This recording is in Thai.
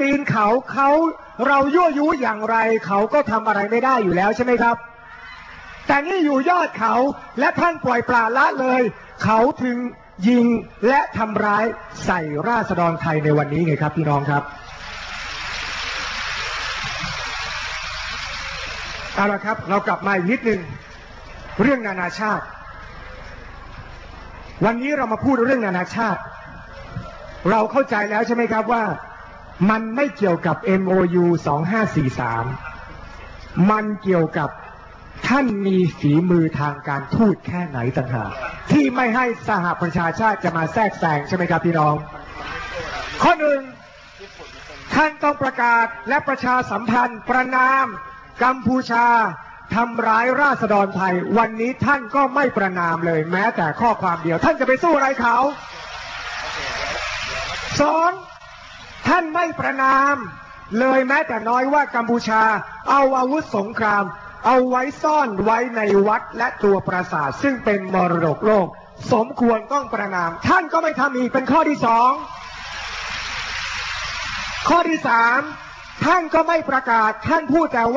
ปีนเขาเขาเรายั่วยุอย่างไรเขาก็ทำอะไรไม่ได้อยู่แล้วใช่ไหมครับ แต่นี่อยู่ยอดเขาและท่านปล่อยปละละเลย เขาถึงยิงและทำร้ายใส่ราษฎรไทยในวันนี้ไงครับพี่น้องครับเอาละครับ เรากลับมาอีกนิดนึงเรื่องนานาชาติ วันนี้เรามาพูดเรื่องนานาชาติ เราเข้าใจแล้วใช่ไหมครับว่า มันไม่เกี่ยวกับ MOU 2543 มันเกี่ยวกับท่านมีฝีมือทางการทูตแค่ไหนต่างหากที่ไม่ให้สหประชาชาติจะมาแทรกแซงใช่ไหมครับพี่น้อง ข้อหนึ่งท่านต้องประกาศและประชาสัมพันธ์ประนาม กัมพูชาทำร้ายราษฎรไทย วันนี้ท่านก็ไม่ประนามเลย แม้แต่ข้อความเดียว ท่านจะไปสู้อะไรเขาสอง ท่านไม่ประนาม เลยแม้แต่น้อยว่ากัมพูชา เอาอาวุธสงคราม เอาไว้ซ่อนไว้ในวัดและตัวปราสาทซึ่งเป็นมรดกโลก สมควรต้องประนาม ท่านก็ไม่ทำอีกเป็นข้อที่สองข้อที่สามท่านก็ไม่ประกาศท่านพูดแต่ว่า